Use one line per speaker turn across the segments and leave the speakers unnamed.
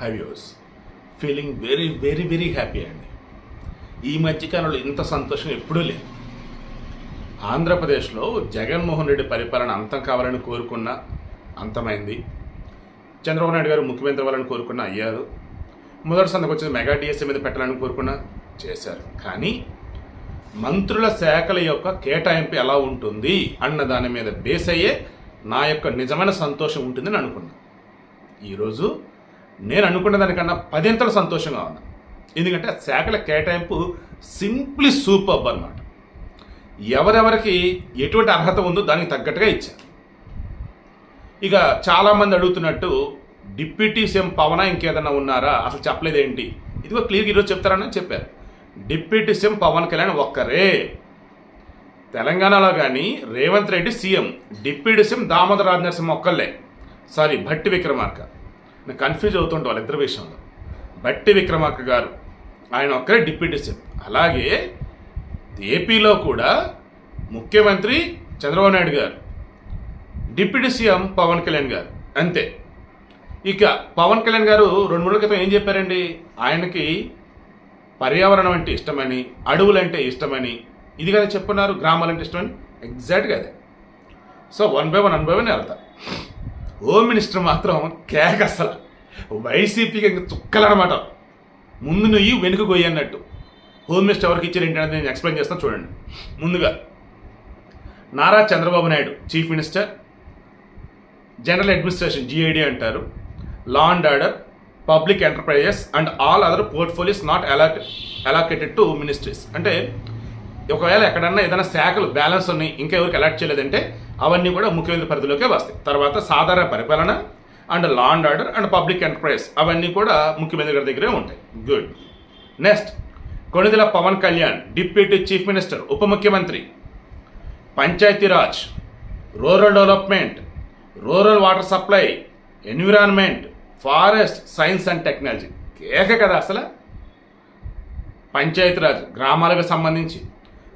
హైవ్యూస్ feeling very very very happy అండి ఈ మధ్యకాలంలో ఇంత సంతోషం ఎప్పుడూ లేదు. ఆంధ్రప్రదేశ్లో జగన్మోహన్ రెడ్డి పరిపాలన అంతం కావాలని కోరుకున్న అంతమైంది. చంద్రబాబు నాయుడు గారు ముఖ్యమంత్రి అవ్వాలని కోరుకున్న అయ్యారు. మొదటి సందకు వచ్చిన మెగా డిఎస్సీ మీద పెట్టాలని కోరుకున్న చేశారు. కానీ మంత్రుల శాఖల యొక్క కేటాయింపు ఎలా ఉంటుంది అన్న దాని మీద బేస్ అయ్యే నా యొక్క నిజమైన సంతోషం ఉంటుందని అనుకున్నా. ఈరోజు నేను అనుకున్న దానికన్నా పదింతలు సంతోషంగా ఉన్నా. ఎందుకంటే ఆ శాఖల కేటాయింపు సింప్లీ సూపర్ అన్నమాట. ఎవరెవరికి ఎటువంటి అర్హత ఉందో దానికి తగ్గట్టుగా ఇచ్చారు. ఇక చాలామంది అడుగుతున్నట్టు డిప్యూటీ సీఎం పవన ఇంకేదన్నా ఉన్నారా? అసలు చెప్పలేదేంటి? ఇదిగో క్లియర్గా ఈరోజు చెప్తారని చెప్పారు. డిప్యూటీ సీఎం పవన్ కళ్యాణ్ ఒక్కరే. తెలంగాణలో కానీ Revanth Reddy CM deputy CM Damodara Rajanarasimha ఒక్కళ్ళే. సారీ భట్టి విక్రమార్క. నేను కన్ఫ్యూజ్ అవుతుంటే వాళ్ళిద్దరి విషయంలో. భట్టి విక్రమార్క గారు ఆయన ఒక్కరే డిప్యూటీ సీఎం. అలాగే ఏపీలో కూడా ముఖ్యమంత్రి చంద్రబాబు నాయుడు గారు డిప్యూటీ సీఎం పవన్ కళ్యాణ్ గారు అంతే. ఇక పవన్ కళ్యాణ్ గారు రెండు మూడు క్రితం ఏం చెప్పారండి? ఆయనకి పర్యావరణం అంటే ఇష్టమని అడవులంటే ఇష్టమని ఇది కదా చెప్పున్నారు గ్రామాలంటే ఇష్టమని? ఎగ్జాక్ట్గా అదే. So one by one one by one వెళ్తా. హోమ్ మినిస్టర్ మాత్రం కేక అసలు వైసీపీకి ఇంక చుక్కలనమాట. ముందు నుయ్యి వెనుక గొయ్యి అన్నట్టు. హోమ్ మినిస్టర్ ఎవరికి ఇచ్చారు ఏంటనేది నేను ఎక్స్ప్లెయిన్ చేస్తాను చూడండి. ముందుగా Nara Chandrababu Naidu chief minister general administration GID అంటారు. Law and order public enterprises and all other portfolios not allot allocated to ministries అంటే ఒకవేళ ఎక్కడన్నా ఏదైనా శాఖలు బ్యాలెన్స్ ఉన్నాయి ఇంకా ఎవరికి అలర్ట్ చేయలేదంటే అవన్నీ కూడా ముఖ్యమంత్రి పరిధిలోకే వస్తాయి. తర్వాత సాధారణ పరిపాలన and law and order and public enterprise అవన్నీ కూడా ముఖ్యమంత్రి గారి దగ్గరే ఉంటాయి. Good next Konidela Pawan Kalyan deputy chief minister ఉప ముఖ్యమంత్రి. Panchayati Raj rural development rural water supply environment forest science and technology. కేక కదా అసలు. పంచాయతీరాజ్ గ్రామాలకు సంబంధించి.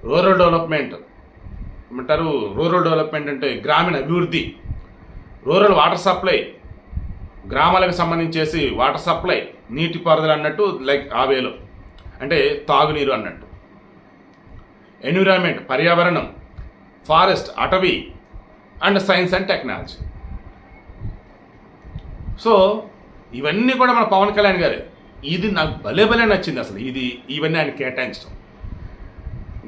Rural development. ఏమంటారు? రూరల్ డెవలప్మెంట్ అంటే గ్రామీణ అభివృద్ధి. Rural water supply. గ్రామాలకు సంబంధించేసి వాటర్ సప్లై నీటిపారుదల అన్నట్టు లైక్ ఆ వేలో అంటే తాగునీరు అన్నట్టు. ఎన్విరాన్మెంట్ పర్యావరణం ఫారెస్ట్ అటవీ and science and technology. So ఇవన్నీ కూడా మన పవన్ కళ్యాణ్ గారే. ఇది నాకు భలే భలే నచ్చింది అసలు. ఇది ఇవన్నీ ఆయన కేటాయించడం.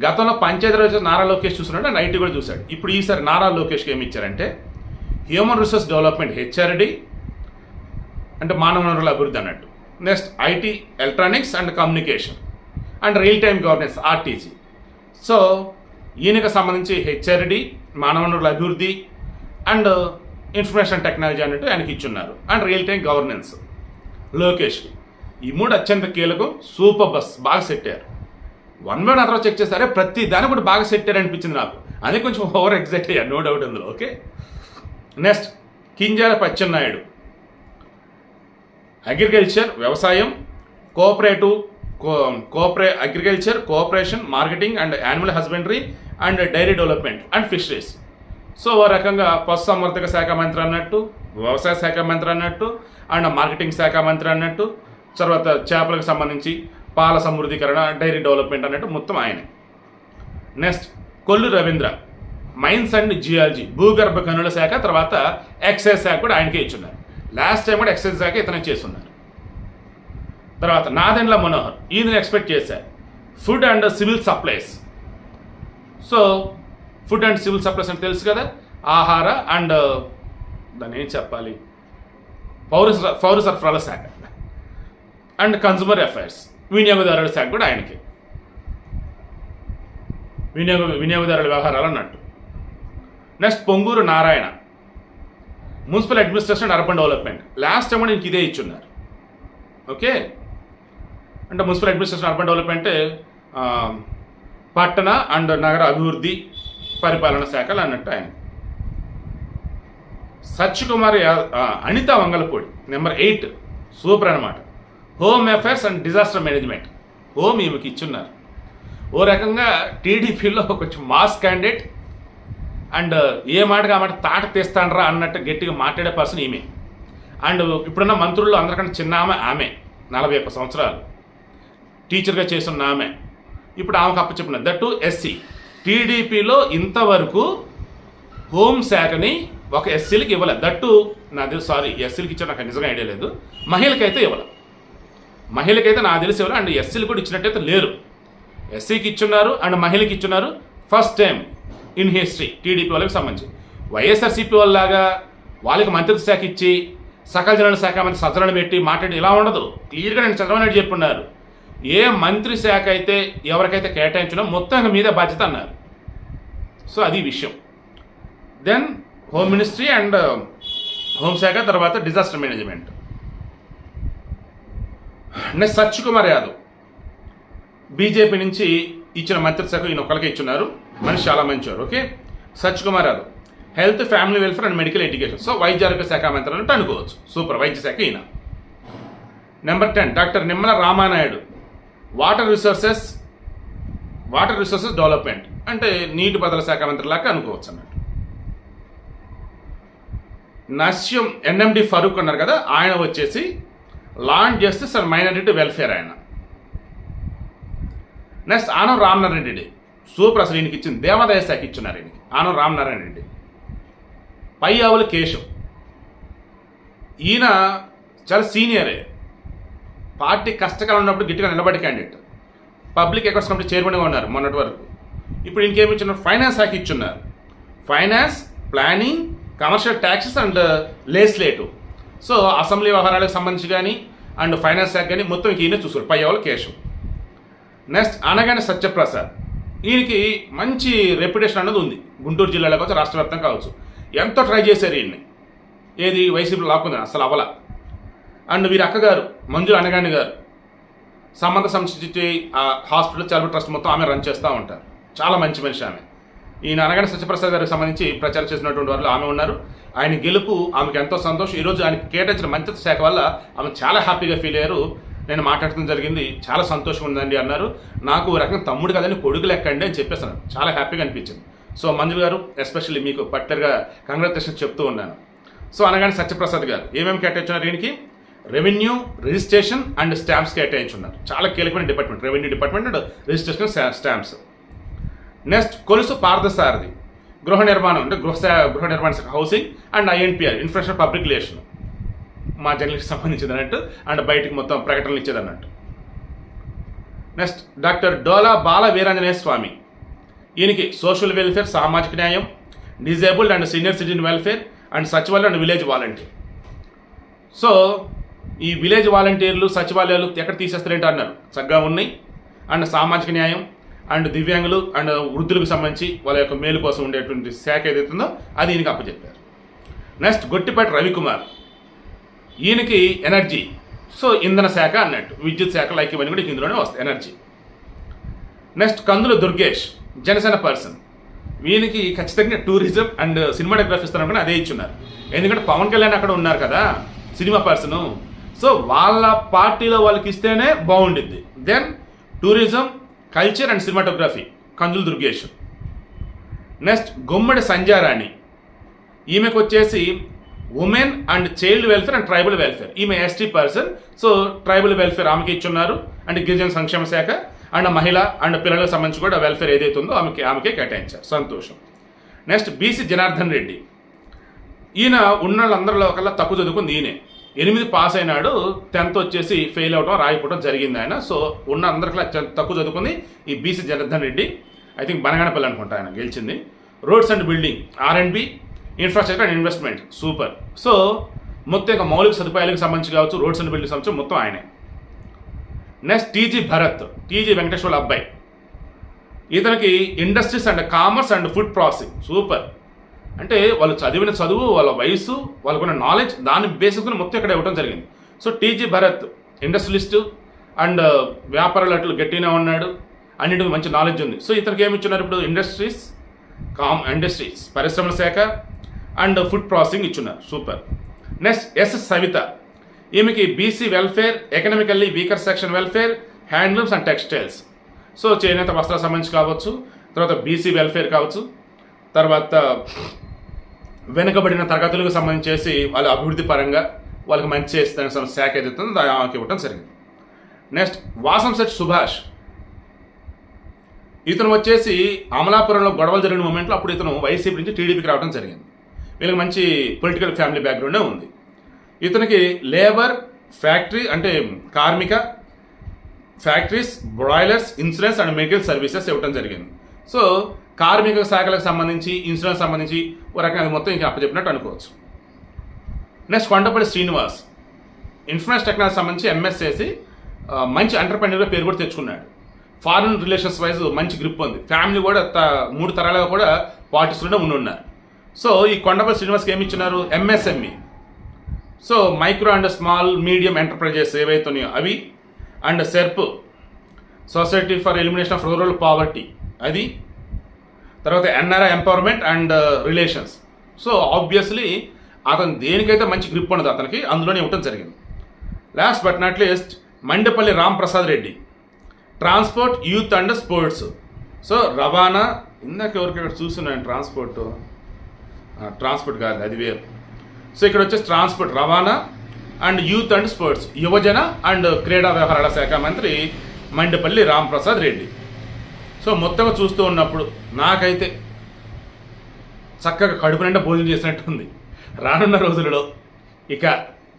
గతంలో పంచాయతీరాజ్ నారా లోకేష్ చూస్తున్నాడు నైట్ ఐటీ కూడా చూశాడు. ఇప్పుడు ఈసారి నారా లోకేష్కి ఏమి ఇచ్చారంటే హ్యూమన్ రిసోర్స్ డెవలప్మెంట్ హెచ్ఆర్డి అంటే మానవ వనరుల అభివృద్ధి అన్నట్టు. Next IT electronics and communication and real time governance RTG so ఈయనకు సంబంధించి హెచ్ఆర్డి మానవ వనరుల అభివృద్ధి అండ్ ఇన్ఫర్మేషన్ టెక్నాలజీ అన్నట్టు ఆయనకి ఇచ్చున్నారు. అండ్ రియల్ టైం గవర్నెన్స్ లోకేష్కి. ఈ మూడు అత్యంత కీలకం సూపర్ బస్ బాగా సెట్ అయ్యారు. వన్ బై వన్ తర్వాత చెక్ చేస్తారే ప్రతి దాన్ని కూడా బాగా సెట్ అయ్యారు అనిపించింది నాకు. అదే కొంచెం ఓవర్ ఎగ్జైట్ అయ్యా నో డౌట్ అందులో ఓకే నెక్స్ట్ కింజాల పచ్చెన్నాయుడు. అగ్రికల్చర్ వ్యవసాయం cooperative కోఆపరే agriculture cooperation marketing and animal husbandry and dairy development and fisheries so ఓ రకంగా పశు సంవర్ధక శాఖ మంత్రి అన్నట్టు వ్యవసాయ శాఖ మంత్రి అన్నట్టు అండ్ మార్కెటింగ్ శాఖ మంత్రి అన్నట్టు తర్వాత చేపలకు సంబంధించి పాల సమృద్ధీకరణ డైరీ డెవలప్మెంట్ అన్నట్టు మొత్తం ఆయనే. Next Kollu Ravindra. Mines and geology భూగర్భ గనుల శాఖ తర్వాత ఎక్సైజ్ శాఖ కూడా ఆయనకే ఇచ్చున్నారు. లాస్ట్ టైం కూడా ఎక్సైజ్ శాఖ ఇతనే చేస్తున్నారు. తర్వాత నాదెండ్ల మనోహర్ ఈయన ఎక్స్పెక్ట్ చేశారు food and civil supplies so food and civil supplies అంటే తెలుసు కదా? ఆహార అండ్ దాన్ని ఏం చెప్పాలి? పౌర పౌర సరఫరాల శాఖ. అండ్ కన్జ్యూమర్ అఫైర్స్ వినియోగదారుల శాఖ కూడా ఆయనకి. వినియోగ వినియోగదారుల వ్యవహారాలు అన్నట్టు. Next Ponguru Narayana. Municipal administration urban development. Last time కూడా ఇంక ఇదే ఇచ్చున్నారు. ఓకే? అంటే మున్సిపల్ అడ్మినిస్ట్రేషన్ అర్బన్ డెవలప్మెంట్ పట్టణ అండ్ నగర అభివృద్ధి పరిపాలన శాఖలు అన్నట్టు ఆయన. Satyakumar Anitha Vangalapudi number eight. Super అనమాట home affairs and disaster management home ఈమెకి ఇచ్చున్నారు. ఓ రకంగా టీడీపీలో కొంచెం మాస్ క్యాండిడేట్ అండ్ ఏ మాటగా మాట తాట తీస్తానరా అన్నట్టు గట్టిగా మాట్లాడే పర్సన్ ఈమె. అండ్ ఇప్పుడున్న మంత్రుల్లో అందరికంటే చిన్న ఆమె ఆమె నలభై ఒక్క సంవత్సరాలు. టీచర్గా చేస్తున్న ఆమె. ఇప్పుడు ఆమెకు అప్పచెప్పిన దట్టు ఎస్సీ. టీడీపీలో ఇంతవరకు హోంశాఖని ఒక ఎస్సీలకి ఇవ్వలేదు దట్టు నాది సారీ ఎస్సీలకి ఇచ్చా నాకు నిజంగా ఐడియా లేదు. మహిళకైతే ఇవ్వలేదు మహిళకైతే నాకు తెలిసి ఇవ్వలేదు అండ్ ఎస్సీలు కూడా ఇచ్చినట్టయితే లేరు. ఎస్సీకి ఇచ్చున్నారు అండ్ మహిళకి ఇచ్చున్నారు first time in history TDP వాళ్ళకి సంబంధించి. వైఎస్ఆర్సీపీ వాళ్ళలాగా వాళ్ళకి మంత్రిత్వ శాఖ ఇచ్చి సకల జనాల శాఖ మంత్రి సజ్జలను పెట్టి మాట్లాడి ఇలా ఉండదు. క్లియర్గా నేను చంద్రబాబు నాయుడు చెప్పున్నారు. ఏ మంత్రి శాఖ అయితే ఎవరికైతే కేటాయించడం మొత్తం మీద బాధ్యత అన్నారు. సో అది విషయం. దెన్ హోమ్ మినిస్ట్రీ అండ్ హోంశాఖ తర్వాత disaster management next such Kumar Yadav. BJP నుంచి ఇచ్చిన మంత్రిశాఖ ఈయన ఒకరికి ఇచ్చున్నారు. మనిషి చాలా మంచివారు okay? Such Kumar Yadav. Health family welfare and medical education. So వైద్య ఆరోగ్య శాఖ మంత్రి అంటే అనుకోవచ్చు. సూపర్ వైద్య శాఖ ఈయన. Number ten doctor Nimmala Ramanaidu. Water resources water resources development అంటే నీటిపారుదల శాఖ మంత్రి లాగా అనుకోవచ్చు అన్నట్టు. నస్యం ఎన్ఎండి ఫరూక్ అన్నారు కదా ఆయన వచ్చేసి law and justice and minority welfare ఆయన. నెక్స్ట్ ఆనం రామనారాయణ రెడ్డి సూపర్ అసలు ఈయనకి ఇచ్చింది దేవాదాయ శాఖ ఇచ్చున్నారు ఈయనకి. ఆనం రామనారాయణ రెడ్డి పై ఆవుల కేశవ్. ఈయన చాలా సీనియరే పార్టీ కష్టకాలం ఉన్నప్పుడు గట్టిగా నిలబడి క్యాండిడేట్ పబ్లిక్ అకౌంట్స్ కమిటీ చైర్మన్గా ఉన్నారు మొన్నటి వరకు. ఇప్పుడు ఇంకేమి ఇచ్చున్నారు? ఫైనాన్స్ శాఖ ఇచ్చున్నారు. Finance planning commercial taxes and legislative so assembly వ్యవహారాలకు సంబంధించి కానీ అండ్ ఫైనాన్స్ శాఖ కానీ మొత్తం ఈయన చూసారు పై ఆవుల కేశవ్ నెక్స్ట్ అనగానే సత్యప్రసాద్. ఈయనకి మంచి రెప్యుటేషన్ అన్నది ఉంది. గుంటూరు జిల్లాలో కావచ్చు రాష్ట్ర వ్యాప్తంగా కావచ్చు. ఎంతో ట్రై చేశారు ఈయన్ని? ఏది వైసీపీలో లాక్కుంది అసలు అవల అండ్ వీరి అక్కగారు మంజు అనగాని గారు సంబంధ సంస్థ హాస్పిటల్ చారిటబుల్ ట్రస్ట్ మొత్తం ఆమె రన్ చేస్తూ ఉంటారు. చాలా మంచి మనిషి ఆమె. ఈయన అనగానే సత్యప్రసాద్ గారికి సంబంధించి ప్రచారం చేసినటువంటి వారు ఆమె ఉన్నారు. ఆయన గెలుపు ఆమెకు ఎంతో సంతోషం. ఈరోజు ఆయనకి కేటాయించిన మంత్రిత్వ శాఖ వల్ల ఆమె చాలా హ్యాపీగా ఫీల్ అయ్యారు. నేను మాట్లాడటం జరిగింది. చాలా సంతోషం ఉందండి అన్నారు. నాకు ఓ రకంగా తమ్ముడు కదండి కొడుకు లెక్కండి అని చెప్పేసాను చాలా హ్యాపీగా అనిపించింది. సో మంజులు గారు ఎస్పెషల్లీ మీకు పర్టికులర్గా కంగ్రాచులేషన్ చెప్తూ ఉన్నాను. సో అనగానే సత్యప్రసాద్ గారు ఏమేమి కేటాయించున్నారు దీనికి రెవెన్యూ రిజిస్ట్రేషన్ అండ్ స్టాంప్స్ కేటాయించున్నారు. చాలా కీలకమైన department. Revenue department and registration stamps. Next Kolusu Parthasarathy. గృహ నిర్మాణం అంటే గృహ గృహ నిర్మాణ శాఖ housing and INPR infrastructure public relation మా జర్నలిస్ట్ సంబంధించింది అన్నట్టు అండ్ బయటికి మొత్తం ప్రకటనలు ఇచ్చేది అన్నట్టు నెక్స్ట్ డాక్టర్ డోలా బాల వీరాంజనేయ స్వామి. ఈయనకి సోషల్ వెల్ఫేర్ సామాజిక న్యాయం disabled and senior citizen welfare and సచివాలయం అండ్ విలేజ్ వాలంటీర్ సో ఈ విలేజ్ వాలంటీర్లు సచివాలయాలు ఎక్కడ తీసేస్తారేంటి అన్నారు. చక్కగా ఉన్నాయి. అండ్ సామాజిక న్యాయం అండ్ దివ్యాంగులు అండ్ వృద్ధులకు సంబంధించి వాళ్ళ యొక్క మేలు కోసం ఉండేటువంటి శాఖ ఏదైతుందో అది ఈయనకి అప్పచెప్పారు. నెక్స్ట్ గొట్టిపాటి రవికుమార్. ఈయనకి ఎనర్జీ. సో ఇంధన శాఖ అన్నట్టు. విద్యుత్ శాఖ లైక్ ఇవన్నీ కూడా ఇందులోనే వస్తాయి energy. Next Kandula Durgesh Janasena person. వీనికి ఖచ్చితంగా టూరిజం అండ్ సినిమాటోగ్రఫీ ఇస్తాను కూడా అదే ఇచ్చున్నారు. ఎందుకంటే పవన్ కళ్యాణ్ అక్కడ ఉన్నారు కదా సినిమా పర్సను. సో వాళ్ళ పార్టీలో వాళ్ళకి ఇస్తేనే బాగుండిద్ది. Then tourism culture and cinematography. Kandula Durgesh. Next Gummadi Sanjarani. ఈమెకు వచ్చేసి women and child welfare and tribal welfare. ఈమె ST person. So tribal welfare ఆమెకి ఇచ్చున్నారు. అండ్ గిరిజన సంక్షేమ శాఖ అండ్ మహిళ అండ్ పిల్లలకు సంబంధించి కూడా వెల్ఫేర్ ఏదైతే ఉందో ఆమెకి ఆమెకే కేటాయించారు. సంతోషం. Next BC Janardhan Reddy. ఈయన ఉన్న వాళ్ళందరిలో కల్లా తక్కువ చదువుకుంది ఈయనే. ఎనిమిది పాస్ అయినాడు టెన్త్ వచ్చేసి ఫెయిల్ అవడం రాయిపోవడం జరిగింది ఆయన. సో ఉన్న అందరికీ తక్కువ చదువుకుంది ఈ BC Janardhan Reddy. I think Banaganapalli అనుకుంటా ఆయన గెలిచింది. Roads and building R and B infrastructure and investment super so మొత్తం ఇంకా మౌలిక సదుపాయాలకు సంబంధించి కావచ్చు రోడ్స్ అండ్ బిల్డింగ్ సంబంధించి మొత్తం ఆయనే. Next TG Bharath. TG Venkateswara అబ్బాయి. ఇతనికి industries and commerce and food processing. Super అంటే వాళ్ళు చదివిన చదువు వాళ్ళ వయసు వాళ్ళకున్న నాలెడ్జ్ దాన్ని బేసిక్గా మొత్తం ఇక్కడ ఇవ్వడం జరిగింది. So TG Bharath industrialist and వ్యాపారాలు అట్లు గట్టిగా ఉన్నాడు. అన్నింటికి మంచి నాలెడ్జ్ ఉంది. సో ఇతనికి ఏమి ఇచ్చున్నారు ఇప్పుడు? ఇండస్ట్రీస్ కామ్ ఇండస్ట్రీస్ పరిశ్రమల శాఖ అండ్ ఫుడ్ ప్రాసెసింగ్ ఇచ్చున్నారు. సూపర్ నెక్స్ట్ ఎస్ సవిత ఈమెకి BC welfare economically weaker section welfare handlooms and textiles so చేనేత వస్త్రాల సంబంధించి కావచ్చు తర్వాత బీసీ వెల్ఫేర్ కావచ్చు. తర్వాత వెనుకబడిన తరగతులకు సంబంధించేసి వాళ్ళ అభివృద్ధి పరంగా వాళ్ళకి మంచి చేసి శాఖ ఏదైతే ఆమెకి ఇవ్వటం జరిగింది. Next Vasamsetti Subhash. ఇతను వచ్చేసి అమలాపురంలో గొడవలు జరిగిన మూమెంట్లో అప్పుడు ఇతను వైసీపీ నుంచి టీడీపీకి రావడం జరిగింది. వీళ్ళకి మంచి పొలిటికల్ ఫ్యామిలీ బ్యాక్గ్రౌండే ఉంది. ఇతనికి లేబర్ ఫ్యాక్టరీ అంటే కార్మిక factories broilers insurance and medical services ఇవ్వడం జరిగింది. సో కార్మిక శాఖలకు సంబంధించి ఇన్సూరెన్స్ సంబంధించి ఒక రకంగా అది మొత్తం ఇంకా అప్పచెప్పినట్టు అనుకోవచ్చు. Next Kondapalli Srinivas. Information technology సంబంధించి ఎంఎస్ చేసి మంచి ఎంటర్ప్రెన్యూర్గా పేరు కూడా తెచ్చుకున్నాడు. ఫారిన్ రిలేషన్స్ వైజ్ మంచి గ్రిప్ ఉంది. ఫ్యామిలీ కూడా త- మూడు తరాలుగా కూడా పార్టీస్లోనే ఉండి ఉన్నారు సో ఈ కొండపల్లి శ్రీనివాస్కి ఏమి ఇచ్చినారు? MSME. So micro and small medium enterprises ఏవైతే ఉన్నాయో అవి and SERP. Society for elimination of rural poverty. అది తర్వాత NRI empowerment and uh, relations. So obviously అతను దేనికైతే మంచి గ్రిప్ ఉండదు అతనికి అందులోనే ఇవ్వటం జరిగింది. Last but not least Mandapalli Ramprasad Reddy. Transport youth and sports so రవాణా ఇందాక ఎవరికైనా చూస్తున్నాను ట్రాన్స్పోర్ట్ ట్రాన్స్పోర్ట్ కాదు అది వేరు. సో ఇక్కడ వచ్చేసి ట్రాన్స్పోర్ట్ రవాణా అండ్ యూత్ అండ్ స్పోర్ట్స్ యువజన అండ్ క్రీడా వ్యవహారాల శాఖ మంత్రి మండపల్లి రాంప్రసాద్ రెడ్డి. సో మొత్తంగా చూస్తూ ఉన్నప్పుడు నాకైతే చక్కగా కడుపు నిండా భోజనం చేసినట్టుంది. రానున్న రోజులలో ఇక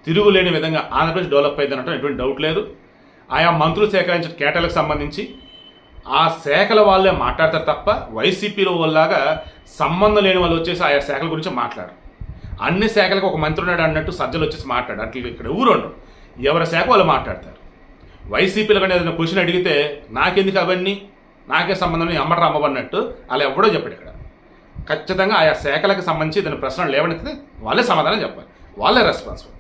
తిరుగులేని విధంగా ఆంధ్రప్రదేశ్ డెవలప్ అయింది అనటం ఎటువంటి డౌట్ లేదు. ఆయా మంత్రులు సేకరించిన కేటాలకు సంబంధించి ఆ శాఖల వాళ్ళే మాట్లాడతారు తప్ప వైసీపీలో వాళ్ళలాగా సంబంధం లేని వాళ్ళు వచ్చేసి ఆయా శాఖల గురించి మాట్లాడరు. అన్ని శాఖలకు ఒక మంత్రి ఉన్నాడు అన్నట్టు సజ్జలు వచ్చేసి మాట్లాడు అట్లా ఇక్కడ ఊరు ఉండరు ఎవరి శాఖ వాళ్ళు మాట్లాడతారు. వైసీపీలో కానీ ఏదైనా క్వశ్చన్ అడిగితే నాకెందుకు అవన్నీ? నాకే సంబంధం లేదు, అమ్మడు అలా ఎవడో చెప్పాడు ఇక్కడ. ఖచ్చితంగా ఆయా శాఖలకు సంబంధించి దీని ప్రశ్నలు లేవనెత్తితే వాళ్ళే సమాధానం చెప్పాలి. వాళ్ళే రెస్పాన్సిబుల్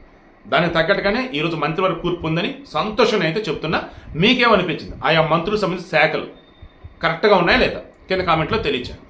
దానికి తగ్గట్టుగానే ఈరోజు మంత్రివర్గ కూర్పు ఉందని సంతోషం అయితే చెప్తున్నా. మీకేమనిపించింది? ఆయా మంత్రులకు సంబంధించిన శాఖలు కరెక్ట్గా ఉన్నాయా లేదా? కింద కామెంట్లో తెలియచాను